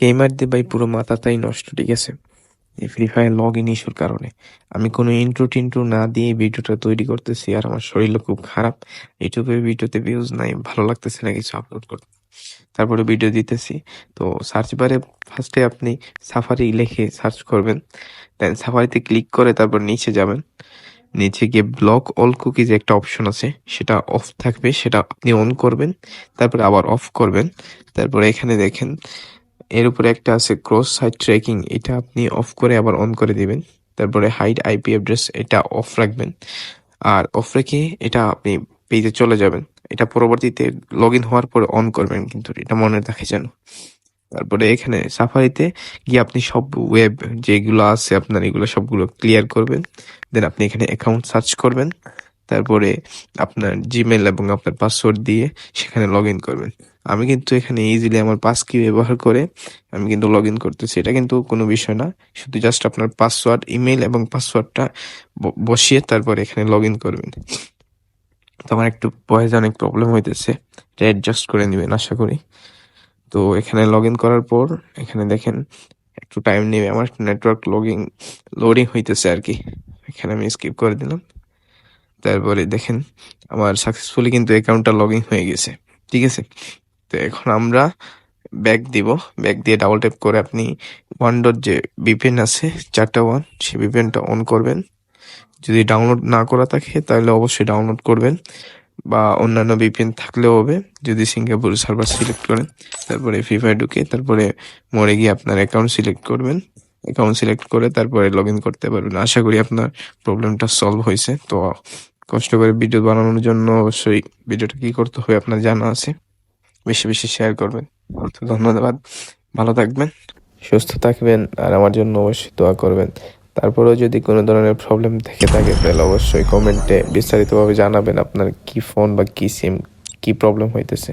Gamer দিয়ে ভাই পুরো মাথাটাই নষ্ট, ঠিক আছে? এই ফ্রি ফায়ার লগ ইন ইস্যুর কারণে। আমি কোনো ইন্ট্রো টিন্ট্রো না দিয়ে ভিডিওটা তৈরি করতেছি আর আমার শরীরও খুব খারাপ। ইউটিউবে ভিডিওতে ভিউজ নাই, ভালো লাগতেছে না কিছু আপলোড করতে। তারপরে ভিডিও দিতেছি। তো সার্চ বারে ফার্স্টে আপনি সাফারি লিখে সার্চ করবেন। দেন সাফারিতে ক্লিক করে তারপর নিচে যাবেন। নিচে গিয়ে ব্লক অল কুকিজ একটা অপশন আছে। সেটা অফ থাকবে, সেটা আপনি অন করবেন। তারপরে আবার অফ করবেন। তারপরে এখানে দেখেন এর উপরে একটা আছে ক্রস সাইড ট্র্যাকিং এটা আপনি অফ করে আবার অন করে দিবেন। তারপরে হাইড আইপি অ্যাড্রেস এটা অফ রাখবেন। আর অফ রেখে এটা আপনি পেজে চলে যাবেন। এটা পরবর্তীতে লগ ইন হওয়ার পরে অন করবেন কিন্তু, এটা মনে রাখে যেন। তারপরে এখানে সাফারিতে গিয়ে আপনি সব ওয়েব যেগুলো আছে আপনার, এগুলো সবগুলো ক্লিয়ার করবেন। দেন আপনি এখানে অ্যাকাউন্ট সার্চ করবেন। তারপরে আপনার জিমেল এবং আপনার পাসওয়ার্ড দিয়ে সেখানে লগ ইন করবেন। আমি কিন্তু এখানে ইজিলি আমার পাস কি ব্যবহার করে আমি কিন্তু লগ ইন করতেছি। এটা কিন্তু কোনো বিষয় না। শুধু জাস্ট আপনার পাসওয়ার্ড ইমেল এবং পাসওয়ার্ডটা বসিয়ে তারপরে এখানে লগ ইন করবেন। তো আমার একটু ভয়েস অনেক প্রবলেম হইতেছে। এটা অ্যাডজাস্ট করে নেবেন আশা করি। তো এখানে লগ ইন করার পর এখানে দেখেন একটু টাইম নেবে আমার নেটওয়ার্ক লগিং লোডিং হইতেছে আর কি। এখানে আমি স্কিপ করে দিলাম। তারপরে দেখেন, আমার সাকসেসফুলি কিন্তু অ্যাকাউন্টটা লগ ইন হয়ে গেছে। ঠিক আছে? তো এখন আমরা ব্যাক দিব। ব্যাক দিয়ে ডাবল ট্যাপ করে আপনি ওয়ান ডট যে ভিপিএন আছে, চারটা ওয়ান সেই ভিপিএনটা অন করবেন। যদি ডাউনলোড না করা থাকে, তাহলে অবশ্যই ডাউনলোড করবেন। বা অন্যান্য ভিপিএন থাকলেও হবে, যদি সিঙ্গাপুর সার্ভার সিলেক্ট করেন। তারপরে ফ্রি ফায়ার ঢুকে, তারপরে মরে গিয়ে আপনার অ্যাকাউন্ট সিলেক্ট করবেন। অ্যাকাউন্ট সিলেক্ট করে তারপরে লগ ইন করতে পারবেন। আশা করি আপনার প্রবলেমটা সলভ হয়েছে। তো কষ্ট করে ভিডিও বানানোর জন্য অবশ্যই ভিডিওটা কি করতে হবে আপনার জানা আছে। বেশি বেশি শেয়ার করবেন। তো ধন্যবাদ। ভালো থাকবেন। সুস্থ থাকবেন আর আমার জন্য অবশ্যই দোয়া করবেন। তারপরেও যদি কোনো ধরনের প্রবলেম থেকে থাকে, তাহলে অবশ্যই কমেন্টে বিস্তারিতভাবে জানাবেন আপনার কি ফোন বা কি সিম কি প্রবলেম হইতেছে।